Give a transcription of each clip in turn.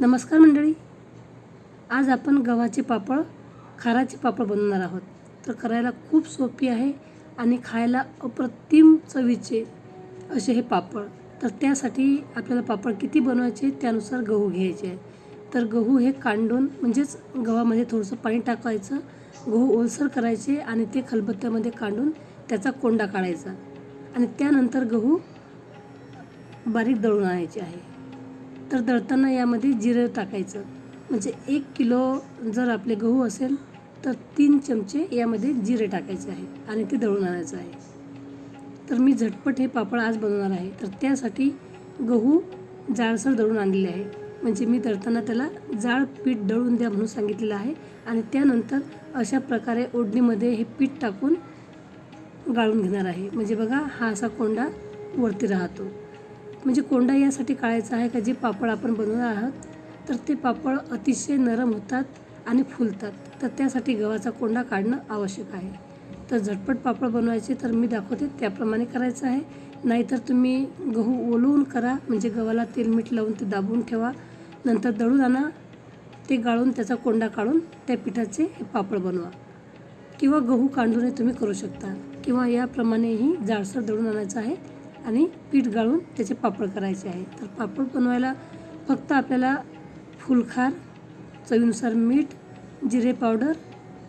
नमस्कार मंडळी. आज आपण गव्हाचे पापड खाराचे पापड बनवणार आहोत. तर करायला खूप सोपी आहे आणि खायला अप्रतिम चवीचे असे हे पापड. तर त्यासाठी आपल्याला पापड किती बनवायचे त्यानुसार गहू घ्यायचे. आहे तर गहू हे कांडून म्हणजेच गव्हामध्ये थोडंसं पाणी टाकायचं गहू ओलसर करायचे आणि ते खलबत्त्यामध्ये कांडून त्याचा कोंडा काढायचा. आणि त्यानंतर गहू बारीक दळून आणायचे आहे. तर दळताना यामध्ये जिरं टाकायचं. म्हणजे एक किलो जर आपले गहू असेल तर तीन चमचे यामध्ये जिरे टाकायचे आहे आणि ते दळून आणायचं आहे. तर मी झटपट हे पापड आज बनवणार आहे. तर त्यासाठी गहू जाळसर दळून आणलेले आहे. म्हणजे मी दळताना त्याला जाळ पीठ दळून द्या म्हणून सांगितलेलं आहे आणि त्यानंतर अशा प्रकारे ओढणीमध्ये हे पीठ टाकून गाळून घेणार आहे. म्हणजे बघा हा असा कोंडा वरती राहतो. म्हणजे कोंडा यासाठी काढायचा आहे का? जे पापड आपण बनवणार आहोत तर ते पापड अतिशय नरम होतात आणि फुलतात. तर त्यासाठी गव्हाचा कोंडा काढणं आवश्यक आहे. तर झटपट पापड बनवायचे तर मी दाखवते त्याप्रमाणे करायचं आहे. नाहीतर तुम्ही गहू ओलवून करा म्हणजे गव्हाला तेल मीठ लावून ते दाबून ठेवा. नंतर दळून आणा. ते गाळून त्याचा कोंडा काढून त्या पिठाचे हे पापड बनवा. किंवा गहू कांडूनही तुम्ही करू शकता. किंवा याप्रमाणेही जाडसर दळून आणायचं आहे. आणि पीठ गाळून त्याचे पापड करायचे आहे. तर पापड बनवायला फक्त आपल्याला फुलखार चवीनुसार मीठ जिरे पावडर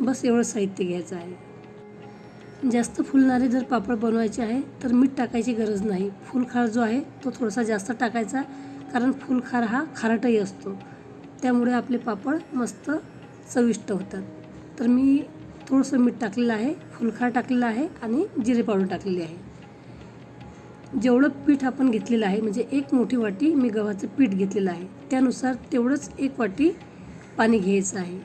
बस एवढं साहित्य घ्यायचं आहे. जास्त फुलणारे जर पापड बनवायचे आहे तर मीठ टाकायची गरज नाही. फुलखार जो आहे तो थोडासा जास्त टाकायचा कारण फुलखार हा खारटही असतो. त्यामुळे आपले पापड मस्त चविष्ट होतात. तर मी थोडंसं मीठ टाकलेलं आहे फुलखार टाकलेलं आहे आणि जिरे पावडर टाकलेली आहे. जेवढं पीठ आपण घेतलेलं आहे म्हणजे एक मोठी वाटी मी गव्हाचं पीठ घेतलेलं आहे. त्यानुसार तेवढंच एक वाटी पाणी घ्यायचं आहे.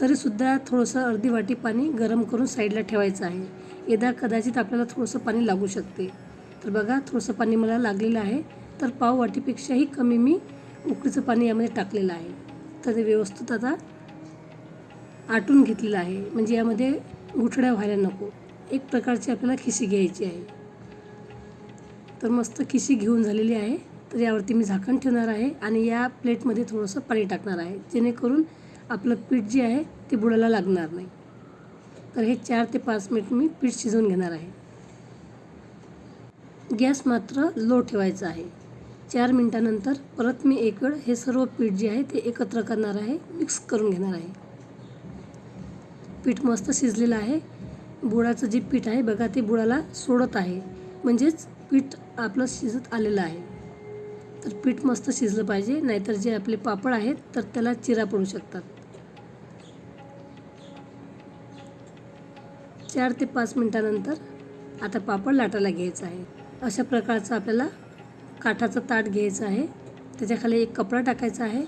तरीसुद्धा थोडंसं अर्धी वाटी पाणी गरम करून साईडला ठेवायचं आहे. यदा कदाचित आपल्याला थोडंसं पाणी लागू शकते. तर बघा थोडंसं पाणी मला लागलेलं आहे. तर पाव वाटीपेक्षाही कमी मी उकडीचं पाणी यामध्ये टाकलेलं आहे. तर ते व्यवस्थित आता आटून घेतलेलं आहे. म्हणजे यामध्ये गुठड्या व्हायला नको. एक प्रकारची आपल्याला खिशी घ्यायची आहे. तर मस्त खिशी घेऊन झालेली आहे. तर यावरती मी झाकण ठेवणार आहे आणि या प्लेटमध्ये थोडंसं पाणी टाकणार आहे. जेणेकरून आपलं पीठ जे आहे ते बुडायला लागणार नाही. तर हे चार ते पाच मिनिट मी पीठ शिजवून घेणार आहे. गॅस मात्र लो ठेवायचा आहे. चार मिनटानंतर परत मी एक वेळ हे सर्व पीठ जे आहे ते एकत्र करणार आहे मिक्स करून घेणार आहे. पीठ मस्त शिजलेलं आहे. बुडाचं जे पीठ आहे बघा ते बुडाला सोडत आहे. म्हणजेच पीठ आपलं शिजत आलेलं आहे. तर पीठ मस्त शिजलं पाहिजे नाहीतर जे आपले पापड आहेत तर त्याला चिरा पडू शकतात. चार ते पाच मिनटानंतर आता पापड लाटायला घ्यायचा आहे. अशा प्रकारचं आपल्याला काठाचं ताट घ्यायचं आहे. त्याच्याखाली एक कपडा टाकायचा आहे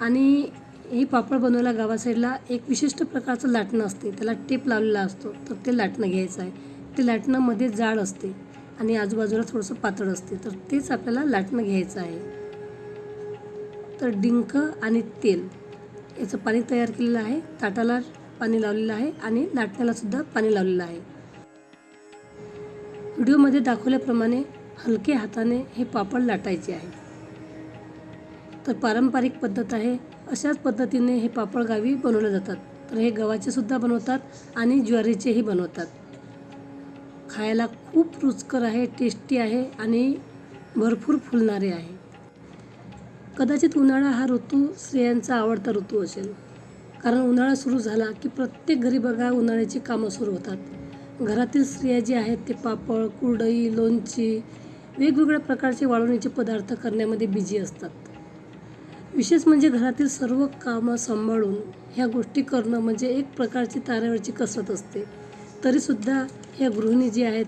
आणि हे पापड बनवायला गावा साईडला एक विशिष्ट प्रकारचं लाटणं असते. त्याला टेप लावलेला असतो. तर ते लाटणं घ्यायचं आहे. ते लाटणं मध्ये जाड असते. आणि आजूबाजूला थोडंसं पातळ असते. तर तेच आपल्याला लाटणं घ्यायचं आहे. तर डिंक आणि तेल याचं पाणी तयार केलेलं आहे. ताटाला पाणी लावलेलं आहे आणि लाटण्यालासुद्धा पाणी लावलेलं आहे. व्हिडिओमध्ये दाखवल्याप्रमाणे हलके हाताने हे पापड लाटायचे आहे. तर पारंपरिक पद्धत आहे. अशाच पद्धतीने हे पापड गावी बनवले जातात. तर हे गव्हाचे सुद्धा बनवतात आणि ज्वारीचेही बनवतात. खायला खूप रुचकर आहे टेस्टी आहे आणि भरपूर फुलणारे आहे. कदाचित उन्हाळा हा ऋतू स्त्रियांचा आवडता ऋतू असेल. कारण उन्हाळा सुरू झाला की प्रत्येक घरी बघा उन्हाळ्याची कामं सुरू होतात. घरातील स्त्रिया जे आहेत ते पापड कुरडई लोणची वेगवेगळ्या प्रकारचे वाळवणीचे पदार्थ करण्यामध्ये बिझी असतात. विशेष म्हणजे घरातील सर्व कामं सांभाळून ह्या गोष्टी करणं म्हणजे एक प्रकारची तारेवरची कसरत असते. तरीसुद्धा ह्या गृहिणी जी आहेत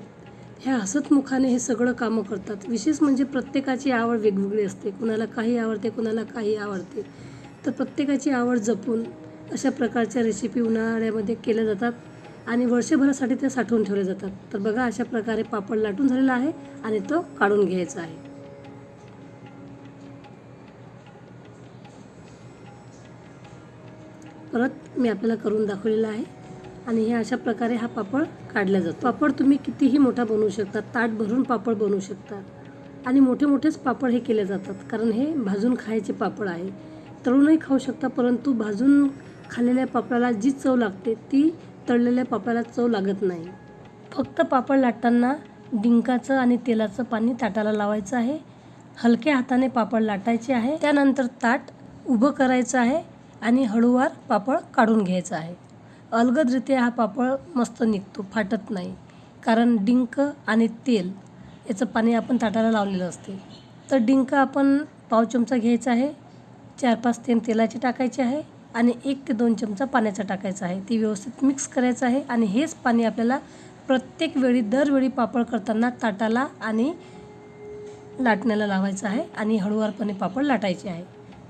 ह्या हसतमुखाने हे सगळं कामं करतात. विशेष म्हणजे प्रत्येकाची आवड वेगवेगळी असते. कुणाला काही आवडते कुणाला काही आवडते. तर प्रत्येकाची आवड जपून अशा प्रकारच्या रेसिपी उन्हाळ्यामध्ये केल्या जातात आणि वर्षभरासाठी त्या साठवून ठेवल्या जातात. तर बघा अशा प्रकारे पापड लाटून झालेला आहे आणि तो काढून घ्यायचा आहे. परत मी आपल्याला करून दाखवलेला आहे. आणि हे अशा प्रकारे हा पापड काढला जातो. पापड तुम्ही कितीही मोठा बनवू शकता ताट भरून पापड बनवू शकता. आणि मोठे मोठेच पापड हे केले जातात कारण हे भाजून खायचे पापड आहे. तळूनही खाऊ शकता परंतु भाजून खाल्लेल्या पापडाला जी चव लागते ती तळलेल्या पापडाला चव लागत नाही. फक्त पापड लाटताना डिंकाचं आणि तेलाचं पाणी ताटाला लावायचं आहे. हलक्या हाताने पापड लाटायचे आहे. त्यानंतर ताट उभं करायचं आहे आणि हळूवार पापड काढून घ्यायचं आहे. अलगदरित्या हा पापड मस्त निघतो फाटत नाही. कारण डिंक आणि तेल याचं पाणी आपण ताटाला लावलेलं असते. तर डिंक आपण पाव चमचा घ्यायचा आहे चार पाच थेंब तेलाचे टाकायचे आहे आणि एक ते दोन चमचा पाण्याचा टाकायचा आहे. ती व्यवस्थित मिक्स करायचं आहे आणि हेच पाणी आपल्याला प्रत्येक वेळी दरवेळी पापड करताना ताटाला आणि लाटण्याला लावायचं आहे आणि हळूवारपणे पापड लाटायचे आहे.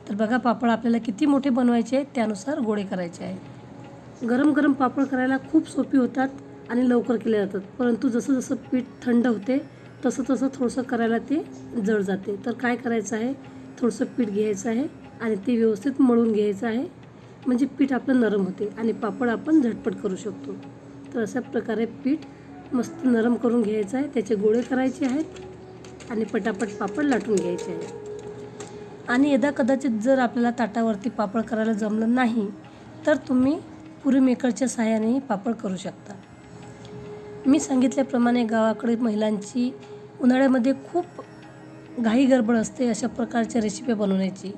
तर बघा पापड आपल्याला किती मोठे बनवायचे आहेत त्यानुसार गोळे करायचे आहे. गरम गरम पापड करायला खूप सोपी होतात आणि लवकर केले जातात. परंतु जसं जसं पीठ थंड होते तसं तसं थोडंसं करायला ते जड जाते. तर काय करायचं आहे? थोडंसं पीठ घ्यायचं आहे आणि ते व्यवस्थित मळून घ्यायचं आहे. म्हणजे पीठ आपलं नरम होते आणि पापड आपण झटपट करू शकतो. तर अशा प्रकारे पीठ मस्त नरम करून घ्यायचं आहे. त्याचे गोळे करायचे आहेत आणि पटापट पापड लाटून घ्यायचे आहे आणि यदा कदाचित जर आपल्याला ताटावरती पापड करायला जमलं नाही तर तुम्ही पुरी मेकरच्या सहाय्यानेही पापड करू शकता. मी सांगितल्याप्रमाणे गावाकडे महिलांची उन्हाळ्यामध्ये खूप घाई गडबड असते अशा प्रकारच्या रेसिपी बनवण्याची.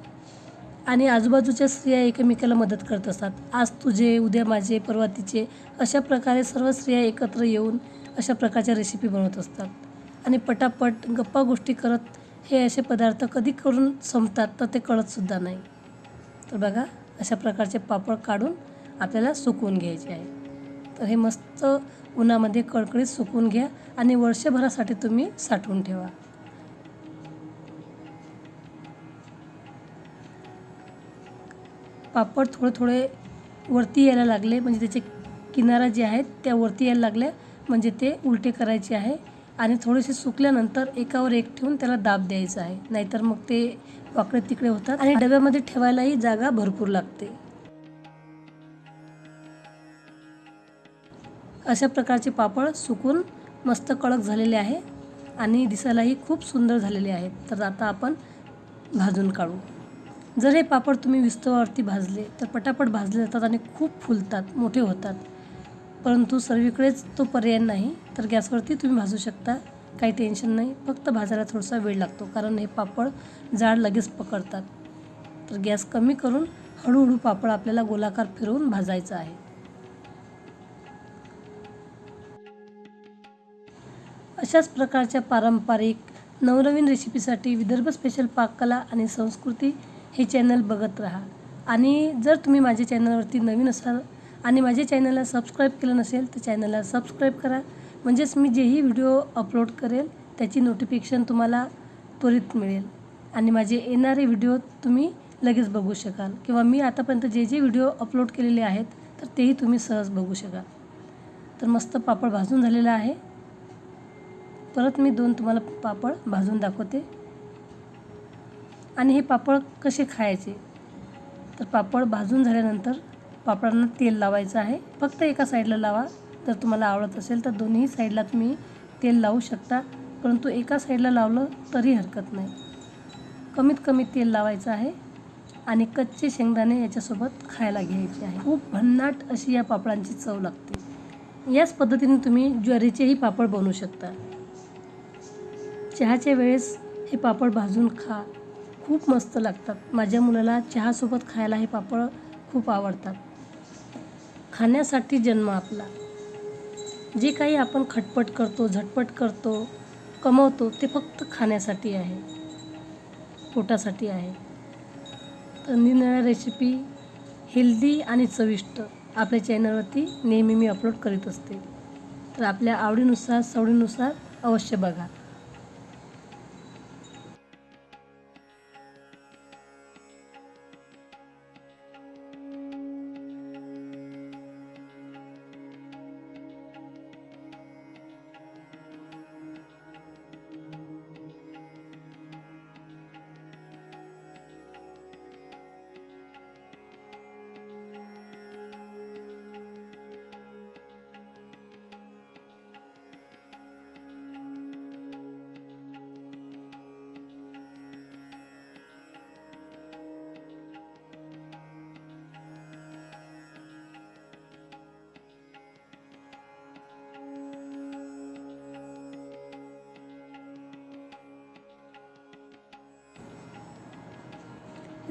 आणि आजूबाजूच्या स्त्रिया एकमेकाला मदत करत असतात. आज तुझे उद्या माझे परवा तिचे अशा प्रकारे सर्व स्त्रिया एकत्र येऊन अशा प्रकारच्या रेसिपी बनवत असतात. आणि पटापट गप्पा गोष्टी करत हे असे पदार्थ कधी करून संपतात तर ते कळतसुद्धा नाही. तर बघा अशा प्रकारचे पापड काढून आपल्याला सुकून घ्यायचे आहे. तर हे मस्त उन्हामध्ये कडकडीत सुकून घ्या आणि वर्षभरासाठी तुम्ही साठवून ठेवा. पापड थोडे थोडे वरती यायला लागले म्हणजे त्याचे किनारा जे आहेत त्या वरती यायला लागल्या म्हणजे ते उलटे करायचे आहे. आणि थोडेसे सुकल्यानंतर एकावर एक ठेवून त्याला दाब द्यायचा आहे. नाहीतर मग ते वाकडे तिकडे होतात. आणि डब्यामध्ये ठेवायलाही जागा भरपूर लागते. अशा प्रकारचे पापड सुकून मस्त कडक झालेले आहे आणि दिसायलाही खूप सुंदर झालेले आहेत तर आता आपण भाजून काढू. जर हे पापड तुम्ही विस्तवावरती भाजले तर पटापट भाजले जातात आणि खूप फुलतात मोठे होतात. परंतु सर्वीकडेच तो पर्याय नाही तर गॅसवरती तुम्ही भाजू शकता. काही टेन्शन नाही फक्त भाजायला थोडासा वेळ लागतो कारण हे पापड जाड लगेच पकडतात. तर गॅस कमी करून हळूहळू पापड आपल्याला गोलाकार फिरवून भाजायचा आहे. अशाच प्रकारच्या पारंपरिक नवनवीन रेसिपीसाठी विदर्भ स्पेशल पाककला आणि संस्कृती हे चॅनल बघत राहा. आणि जर तुम्ही माझ्या चॅनलवरती नवीन असाल आणि माझ्या चॅनलला सबस्क्राईब केलं नसेल तर चॅनलला सबस्क्राईब करा. म्हणजेच मी जेही व्हिडिओ अपलोड करेल त्याची नोटिफिकेशन तुम्हाला त्वरित मिळेल. आणि माझे येणारे व्हिडिओ तुम्ही लगेच बघू शकाल. किंवा मी आतापर्यंत जे जे व्हिडिओ अपलोड केलेले आहेत तर तेही तुम्ही सहज बघू शकाल. तर मस्त पापड भाजून झालेला आहे. परत मी दोन तुम्हाला पापड भाजून दाखवते. आणि हे पापड कसे खायचे? तर पापड भाजून झाल्यानंतर पापडांना तेल लावायचं आहे. फक्त एका साईडला लावा. जर तुम्हाला आवडत असेल तर दोन्ही साईडला तुम्ही तेल लावू शकता. परंतु एका साईडला लावलं तरी हरकत नाही. कमीत कमी तेल लावायचं आहे आणि कच्चे शेंगदाणे याच्यासोबत खायला घ्यायचे आहे. खूप भन्नाट अशी या पापडांची चव लागते. याच पद्धतीने तुम्ही ज्वारीचेही पापड बनवू शकता. चहाच्या वेळेस हे पापड भाजून खा. खूप मस्त लागतात. माझ्या मुलाला चहासोबत खायला हे पापड खूप आवडतात. खाण्यासाठी जन्म आपला. जे काही आपण खटपट करतो झटपट करतो कमवतो ते फक्त खाण्यासाठी आहे. पोटासाठी आहे. तर निरनिराळ्या रेसिपी हेल्दी आणि चविष्ट आपल्या चॅनलवरती नेहमी मी अपलोड करीत असते. तर आपल्या आवडीनुसार सवडीनुसार अवश्य बघा.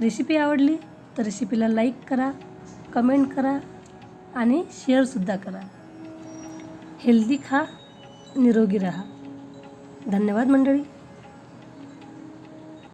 रेसिपी आवडली तर रेसिपीला लाईक करा कमेंट करा आणि शेअरसुद्धा करा. हेल्दी खा निरोगी राहा. धन्यवाद मंडळी.